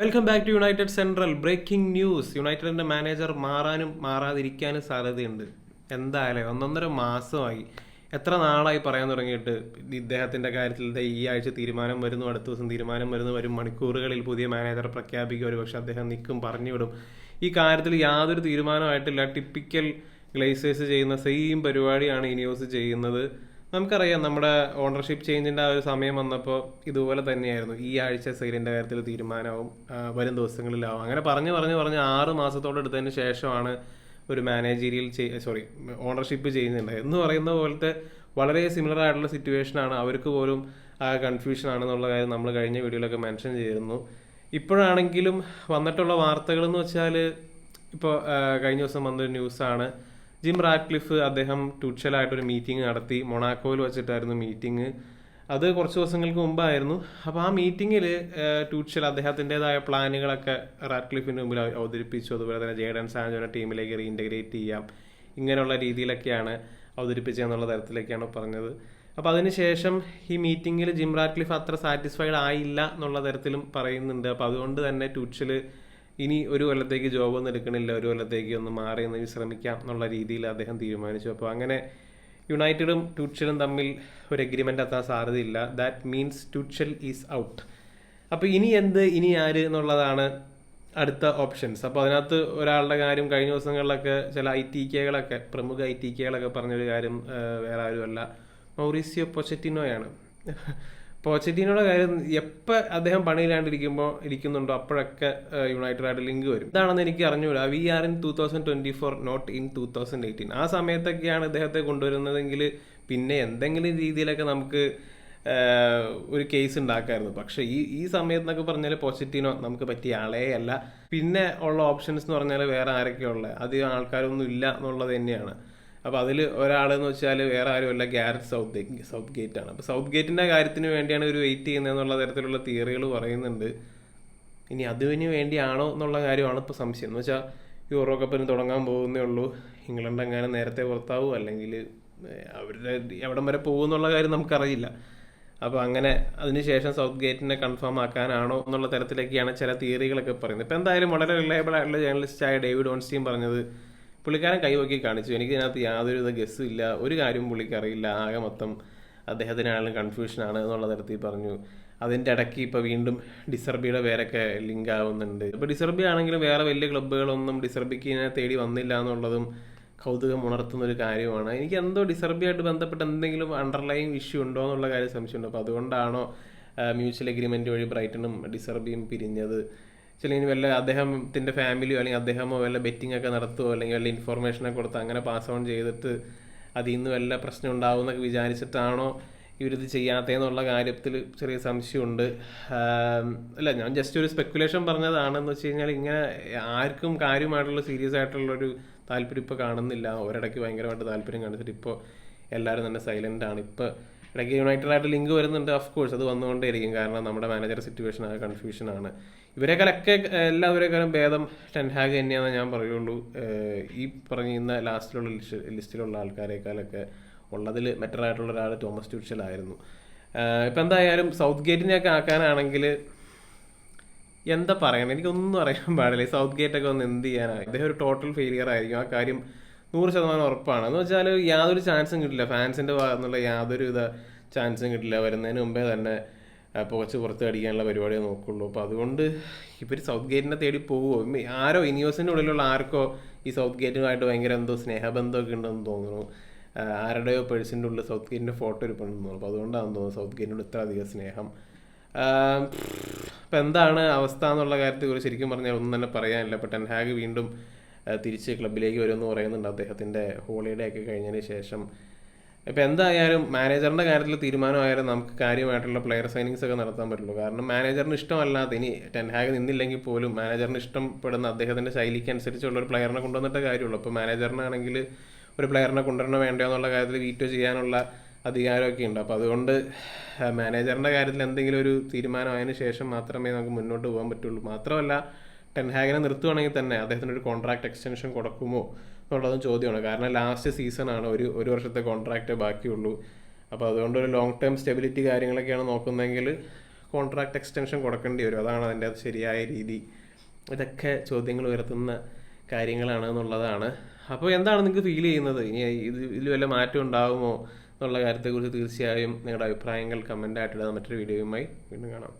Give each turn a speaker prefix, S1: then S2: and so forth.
S1: Welcome back to United Central breaking news യുണൈറ്റഡിന്റെ manager മാറാനും മാറാതിരിക്കാനും സാധ്യതയുണ്ട്. എന്തായാലും ഒന്നൊന്നര മാസമായി. എത്ര നാളായി പറയാൻ തുടങ്ങിയിട്ട് ഇദ്ദേഹത്തിന്റെ കാര്യത്തിൽ ഈ ആഴ്ച തീരുമാനം വരുന്നു അടുത്ത ദിവസം തീരുമാനം വരുന്നു വരും മണിക്കൂറുകളിൽ പുതിയ മാനേജർ പ്രഖ്യാപിക്കും ഒരു പക്ഷെ അദ്ദേഹം നിൽക്കും പറഞ്ഞുവിടും. ഈ കാര്യത്തിൽ യാതൊരു തീരുമാനമായിട്ടില്ല ടിപ്പിക്കൽ ഗ്ലേസേഴ്സ് ചെയ്യുന്ന സെയിം പരിപാടിയാണ് ഇനിയോസ് ചെയ്യുന്നത്. നമുക്കറിയാം നമ്മുടെ ഓണർഷിപ്പ് ചേഞ്ചിന്റെ ആ ഒരു സമയം വന്നപ്പോൾ ഇതുപോലെ തന്നെയായിരുന്നു. ഈ ആഴ്ച സെയിലിന്റെ കാര്യത്തിൽ തീരുമാനവും ആ, വരും ദിവസങ്ങളിലാവും. അങ്ങനെ പറഞ്ഞു പറഞ്ഞു പറഞ്ഞ് ആറ് മാസത്തോടെ എടുത്തതിന് ശേഷമാണ് ഒരു മാനേജീരിയൽ സോറി ഓണർഷിപ്പ് ചെയ്യുന്നുണ്ട് എന്ന് പറയുന്ന പോലത്തെ വളരെ സിമിലർ ആയിട്ടുള്ള സിറ്റുവേഷൻ ആണ്. അവർക്ക് പോലും ആ കൺഫ്യൂഷൻ ആണെന്നുള്ള കാര്യം നമ്മൾ കഴിഞ്ഞ വീഡിയോയിലൊക്കെ മെൻഷൻ ചെയ്തിരുന്നു. ഇപ്പോഴാണെങ്കിലും വന്നിട്ടുള്ള വാർത്തകൾ എന്ന് വെച്ചാൽ ഇപ്പോൾ കഴിഞ്ഞ ദിവസം വന്നൊരു ന്യൂസാണ് ജിം റാക്ലിഫ് അദ്ദേഹം ട്യൂഷലായിട്ടൊരു മീറ്റിംഗ് നടത്തി. മൊണാക്കോയിൽ വെച്ചിട്ടായിരുന്നു മീറ്റിംഗ് അത് കുറച്ച് ദിവസങ്ങൾക്ക് മുമ്പായിരുന്നു. അപ്പോൾ ആ മീറ്റിങ്ങിൽ ട്യൂഷൽ അദ്ദേഹത്തിന്റെതായ പ്ലാനുകളൊക്കെ റാഡ്ക്ലിഫിന്റെ മുമ്പിൽ അവ- അവതരിപ്പിച്ചു. അതുപോലെ തന്നെ ജേഡൻ സാൻജോനെ ടീമിലേക്ക് റീഇന്റഗ്രേറ്റ് ചെയ്യാം. ഇങ്ങനെയുള്ള രീതിയിലൊക്കെയാണ് അവതരിപ്പിച്ചതെന്നുള്ള തരത്തിലേക്കാണ് പറഞ്ഞത്. അപ്പോൾ അതിനുശേഷം ഈ മീറ്റിങ്ങിൽ ജിം റാഡ്ക്ലിഫ് അത്ര സാറ്റിസ്ഫൈഡ് ആയില്ല എന്നുള്ള തരത്തിലും പറയുന്നുണ്ട്. അപ്പോൾ അതുകൊണ്ട് തന്നെ ട്യൂഷൽ ഇനി ഒരു കൊല്ലത്തേക്ക് ജോബ് ഒന്നും എടുക്കണില്ല ഒരു കൊല്ലത്തേക്ക് ഒന്ന് മാറി ഒന്ന് വിശ്രമിക്കാം എന്നുള്ള രീതിയിൽ അദ്ദേഹം തീരുമാനിച്ചു. അപ്പോൾ അങ്ങനെ യുണൈറ്റഡും ട്യൂച്ചലും തമ്മിൽ ഒരു എഗ്രിമെന്റ് എത്താൻ സാധ്യതയില്ല. That means Tuchel is out അപ്പോൾ ഇനി എന്ത് ഇനി ആര് എന്നുള്ളതാണ് അടുത്ത ഓപ്ഷൻസ് അപ്പോൾ അതിനകത്ത് ഒരാളുടെ കാര്യം കഴിഞ്ഞ ദിവസങ്ങളിലൊക്കെ ചില ഐ ടി കെകളൊക്കെ പ്രമുഖ ഐ ടി കെകളൊക്കെ പറഞ്ഞൊരു കാര്യം വേറെ ആരുമല്ല മൗറീസിയോ പൊച്ചറ്റിനോയാണ്. പോച്ചറ്റീനോയുടെ കാര്യം എപ്പോൾ അദ്ദേഹം പണിയിലാണ്ടിരിക്കുമ്പോൾ ഇരിക്കുന്നുണ്ടോ? അപ്പോഴൊക്കെ യുണൈറ്റഡ് ആയിട്ട് ലിങ്ക് വരും. ഇതാണെന്ന് എനിക്ക് അറിഞ്ഞുകൂടാ we are in two thousand twenty four not in two thousand eighteen ആ സമയത്തൊക്കെയാണ് ഇദ്ദേഹത്തെ കൊണ്ടുവരുന്നതെങ്കിൽ പിന്നെ എന്തെങ്കിലും രീതിയിലൊക്കെ നമുക്ക് ഒരു കേസ് ഉണ്ടാക്കായിരുന്നു. പക്ഷേ ഈ ഈ സമയത്തൊക്കെ പറഞ്ഞാൽ പോസിറ്റീനോ നമുക്ക് പറ്റിയ ആളേ അല്ല. പിന്നെ ഉള്ള ഓപ്ഷൻസ് എന്ന് പറഞ്ഞാൽ വേറെ ആരൊക്കെയുള്ളത് അധികം ആൾക്കാരൊന്നും ഇല്ല എന്നുള്ളത് തന്നെയാണ്. അപ്പോൾ അതിൽ ഒരാളെന്ന് വെച്ചാൽ വേറെ ആരുമല്ല ഗ്യാരറ്റ് സൗത്ത് സൗത്ത് ആണ്. അപ്പോൾ സൗത്ത് ഗേറ്റിന്റെ കാര്യത്തിന് വേണ്ടിയാണ് ഇവർ വെയിറ്റ് ചെയ്യുന്നതെന്നുള്ള തരത്തിലുള്ള തിയറികൾ പറയുന്നുണ്ട്. ഇനി അതിന് വേണ്ടിയാണോ എന്നുള്ള കാര്യമാണ് ഇപ്പോൾ സംശയം. എന്ന് വെച്ചാൽ യൂറോ കപ്പിന് തുടങ്ങാൻ പോകുന്നേ ഉള്ളൂ. ഇംഗ്ലണ്ട് എങ്ങനെ നേരത്തെ പുറത്താവും? അല്ലെങ്കിൽ അവരുടെ എവിടം വരെ പോകും എന്നുള്ള കാര്യം നമുക്കറിയില്ല. അപ്പോൾ അങ്ങനെ അതിനുശേഷം സൗത്ത് ഗേറ്റിനെ കൺഫേം ആക്കാനാണോ എന്നുള്ള തരത്തിലൊക്കെയാണ് ചില തിയറികളൊക്കെ പറയുന്നത്. ഇപ്പോൾ എന്തായാലും വളരെ റിലയബിൾ ആയിട്ടുള്ള ജേർണലിസ്റ്റായ ഡേവിഡ് ഓൺസ്റ്റീൻ പറഞ്ഞത് പുള്ളിക്കാരൻ കൈവക്കി കാണിച്ചു. എനിക്ക് ഇതിനകത്ത് യാതൊരു ഗസ്സും ഇല്ല. ഒരു കാര്യവും പുള്ളിക്ക് അറിയില്ല. ആകെ മൊത്തം അദ്ദേഹത്തിനാണെങ്കിലും കൺഫ്യൂഷനാണ് എന്നുള്ള തരത്തിൽ പറഞ്ഞു. അതിന്റെ ഇടയ്ക്ക് ഇപ്പോൾ വീണ്ടും ഡിസർബിയുടെ പേരൊക്കെ ലിങ്ക് ആവുന്നുണ്ട്. ഇപ്പോൾ ഡിസർബി ആണെങ്കിലും വേറെ വലിയ ക്ലബ്ബുകളൊന്നും ഡിസർബിക്ക് ഇതിനെ തേടി വന്നില്ല എന്നുള്ളതും കൗതുകം ഉണർത്തുന്ന ഒരു കാര്യമാണ് എനിക്ക് എന്തോ ഡിസർബിയായിട്ട് ബന്ധപ്പെട്ട് എന്തെങ്കിലും അണ്ടർലൈൻ ഇഷ്യൂ ഉണ്ടോ എന്നുള്ള കാര്യം സംശയമുണ്ട്. അപ്പോൾ അതുകൊണ്ടാണോ മ്യൂച്വൽ അഗ്രിമെന്റ് വഴി ബ്രൈറ്റണും ഡിസർബിയും പിരിഞ്ഞത്? ചില ഇനി വല്ല അദ്ദേഹത്തിന്റെ ഫാമിലിയോ അല്ലെങ്കിൽ അദ്ദേഹമോ വല്ല ബെറ്റിംഗ് ഒക്കെ നടത്തുമോ അല്ലെങ്കിൽ വല്ല ഇൻഫർമേഷനൊക്കെ കൊടുത്ത് അങ്ങനെ പാസ് ഓൺ ചെയ്തിട്ട് അതിൽ നിന്ന് വല്ല പ്രശ്നം ഉണ്ടാവും എന്നൊക്കെ വിചാരിച്ചിട്ടാണോ ഇവരിത് ചെയ്യാത്തതെന്നുള്ള കാര്യത്തിൽ ചെറിയ സംശയമുണ്ട്. അല്ല ഞാൻ ജസ്റ്റ് ഒരു സ്പെക്കുലേഷൻ പറഞ്ഞതാണെന്ന് വെച്ച് കഴിഞ്ഞാൽ ഇങ്ങനെ ആർക്കും കാര്യമായിട്ടുള്ള സീരിയസ് ആയിട്ടുള്ള ഒരു താല്പര്യം ഇപ്പോൾ കാണുന്നില്ല. ഒരിടയ്ക്ക് ഭയങ്കരമായിട്ട് താല്പര്യം കാണിച്ചിട്ട് ഇപ്പോൾ എല്ലാവരും തന്നെ സൈലന്റ് ആണ്. ഇപ്പോൾ ഇടയ്ക്ക് യുണൈറ്റഡ് ആയിട്ട് ലിങ്ക് വരുന്നുണ്ട് ഓഫ് കോഴ്സ് അത് വന്നുകൊണ്ടേയിരിക്കും. കാരണം നമ്മുടെ മാനേജർ സിറ്റുവേഷൻ ആ കൺഫ്യൂഷൻ ആണ്. ഇവരെക്കാളൊക്കെ എല്ലാവരെക്കാളും ഭേദം ടെൻഹാഗ് തന്നെയാണെന്ന് ഞാൻ പറയുള്ളൂ. ഈ പറഞ്ഞിരുന്ന ലാസ്റ്റിലുള്ള ലിസ്റ്റ് ലിസ്റ്റിലുള്ള ആൾക്കാരെക്കാളൊക്കെ ഉള്ളതിൽ ബെറ്റർ ആയിട്ടുള്ള ഒരാൾ തോമസ് ട്യൂഷൽ ആയിരുന്നു. ഇപ്പം എന്തായാലും സൗത്ത് ഗേറ്റിനെയൊക്കെ ആക്കാനാണെങ്കിൽ എന്താ പറയണം എനിക്കൊന്നും അറിയാൻ പാടില്ല. സൗത്ത് ഗേറ്റ് ഒക്കെ ഒന്ന് എന്ത് ചെയ്യാനാണ് അദ്ദേഹം ഒരു ടോട്ടൽ ഫെയിലിയർ ആയിരിക്കും. ആ കാര്യം നൂറ് ശതമാനം ഉറപ്പാണ്. എന്ന് വെച്ചാൽ യാതൊരു ചാൻസും കിട്ടില്ല. ഫാൻസിന്റെ ഭാഗത്തു നിന്നുള്ള യാതൊരു വിധ ചാൻസും കിട്ടില്ല. വരുന്നതിന് മുമ്പേ തന്നെ പുകച്ച് പുറത്ത് അടിക്കാനുള്ള പരിപാടിയെ നോക്കുള്ളൂ. അപ്പോൾ അതുകൊണ്ട് ഇവർ സൗത്ത് ഗേറ്റിനെ തേടി പോവുമോ ആരോ ഇനിയോസിന്റെ ഉള്ളിലുള്ള ആർക്കോ ഈ സൗത്ത് ഗേറ്റുമായിട്ട് ഭയങ്കര എന്തോ സ്നേഹബന്ധമൊക്കെ ഉണ്ടെന്ന് തോന്നുന്നു. ആരുടെയോ പേഴ്സിന്റെ ഉള്ളിൽ സൗത്ത് ഗേറ്റിന്റെ ഫോട്ടോ ഇരിപ്പുണ്ടെന്ന് തോന്നുന്നു. അപ്പോൾ അതുകൊണ്ടാണെന്ന് തോന്നുന്നു സൗത്ത് ഗേറ്റിനോട് ഇത്ര അധികം സ്നേഹം. അപ്പം എന്താണ് അവസ്ഥ എന്നുള്ള കാര്യത്തെക്കുറിച്ച് ശരിക്കും പറഞ്ഞാൽ ഒന്നും തന്നെ പറയാനില്ല. ഇപ്പം ടെൻഹാഗ് വീണ്ടും തിരിച്ച് ക്ലബിലേക്ക് വരുമെന്ന് പറയുന്നുണ്ട് അദ്ദേഹത്തിന്റെ ഹോളിഡേ ഒക്കെ കഴിഞ്ഞതിന് ശേഷം. ഇപ്പം എന്തായാലും മാനേജറിന്റെ കാര്യത്തിൽ തീരുമാനമായാലും നമുക്ക് കാര്യമായിട്ടുള്ള പ്ലെയർ സൈനിങ്സ് ഒക്കെ നടത്താൻ പറ്റുള്ളൂ. കാരണം മാനേജറിന് ഇഷ്ടമല്ലാത്ത ഇനി ടെൻഹാഗ് നിന്നില്ലെങ്കിൽ പോലും മാനേജറിന് ഇഷ്ടപ്പെടുന്ന അദ്ദേഹത്തിന്റെ ശൈലിക്ക് അനുസരിച്ചുള്ള ഒരു പ്ലെയറിനെ കൊണ്ടുവന്നിട്ടേ കാര്യമുള്ളൂ. അപ്പോൾ മാനേജറിനാണെങ്കിൽ ഒരു പ്ലെയറിനെ കൊണ്ടുവരണോ വേണ്ടോ എന്നുള്ള കാര്യത്തിൽ വീറ്റോ ചെയ്യാനുള്ള അധികാരമൊക്കെ ഉണ്ട്. അപ്പോൾ അതുകൊണ്ട് മാനേജറിന്റെ കാര്യത്തിൽ എന്തെങ്കിലും ഒരു തീരുമാനമായതിനു ശേഷം മാത്രമേ നമുക്ക് മുന്നോട്ട് പോകാൻ പറ്റുള്ളൂ. മാത്രമല്ല ടെൻഹാഗിനെ നിർത്തുവാണെങ്കിൽ തന്നെ അദ്ദേഹത്തിന് ഒരു കോൺട്രാക്ട് എക്സ്റ്റൻഷൻ കൊടുക്കുമോ എന്നുള്ളതും ചോദ്യമാണ്. കാരണം ലാസ്റ്റ് സീസണാണ് ഒരു ഒരു വർഷത്തെ കോൺട്രാക്റ്റ് ബാക്കിയുള്ളൂ. അപ്പോൾ അതുകൊണ്ട് ഒരു ലോങ് ടേം സ്റ്റെബിലിറ്റി കാര്യങ്ങളൊക്കെയാണ് നോക്കുന്നതെങ്കിൽ കോൺട്രാക്ട് എക്സ്റ്റൻഷൻ കൊടുക്കേണ്ടി വരും. അതാണ് അതിന്റെ ശരിയായ രീതി. ഇതൊക്കെ ചോദ്യങ്ങൾ ഉയർത്തുന്ന കാര്യങ്ങളാണ് എന്നുള്ളതാണ്. അപ്പോൾ എന്താണ് നിങ്ങൾക്ക് ഫീൽ ചെയ്യുന്നത്? ഇനി ഇത് ഇതിൽ വല്ല മാറ്റം ഉണ്ടാകുമോ എന്നുള്ള കാര്യത്തെക്കുറിച്ച് തീർച്ചയായും നിങ്ങളുടെ അഭിപ്രായങ്ങൾ കമന്റ് ആയിട്ടിടാൻ മറ്റൊരു വീഡിയോയുമായി വീണ്ടും കാണാം.